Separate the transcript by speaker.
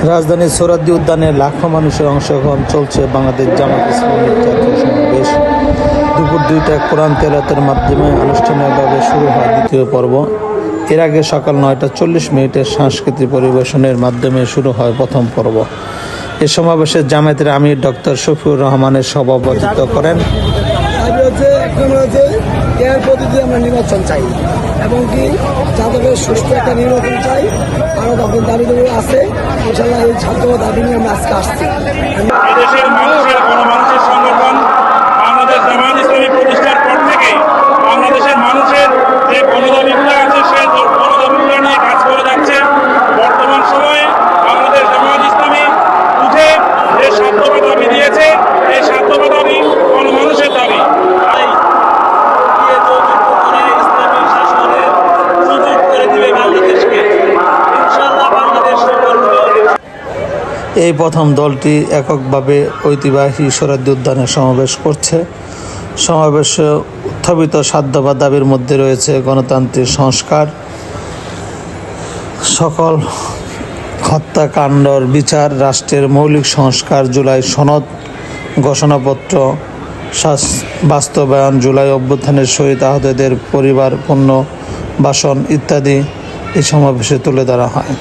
Speaker 1: রাজধানীর সোরাদ্দি উদ্যানে লাখো মানুষের অংশগ্রহণ চলছে। বাংলাদেশ জামাত ইসলামের জাতীয় সমাবেশ দুপুর দুইটায় কোরআন তেলাতের মাধ্যমে আনুষ্ঠানিকভাবে শুরু হয় দ্বিতীয় পর্ব। এর আগে সকাল নয়টা চল্লিশ মিনিটের সাংস্কৃতিক পরিবেশনের মাধ্যমে শুরু হয় প্রথম পর্ব। এ সমাবেশে জামায়াতের আমির ডক্টর শফিউর রহমানের সভাপতিত্ব করেন।
Speaker 2: এবং কি যাদের সুস্থ একটা নির্বাচন চাই দাবি আছে। এই ছাত্র দাবি নিয়ে আমরা আজকে আসছি।
Speaker 3: এই
Speaker 1: প্রথম দলটি এককভাবে ঐতিহাসিক সরাদ্দি উদ্যানে সমাবেশ করছে। সমাবেশে উত্থাপিত সাধ্য বা দাবির মধ্যে রয়েছে গণতান্ত্রিক সংস্কার, সকল হত্যাকাণ্ডর বিচার, রাষ্ট্রের মৌলিক সংস্কার, জুলাই সনদ, ঘোষণাপত্র বাস্তবায়ন, জুলাই অভ্যুত্থানের সহিত আহতদের পরিবার, পণ্য, বাসন ইত্যাদি এই সমাবেশে তুলে ধরা হয়।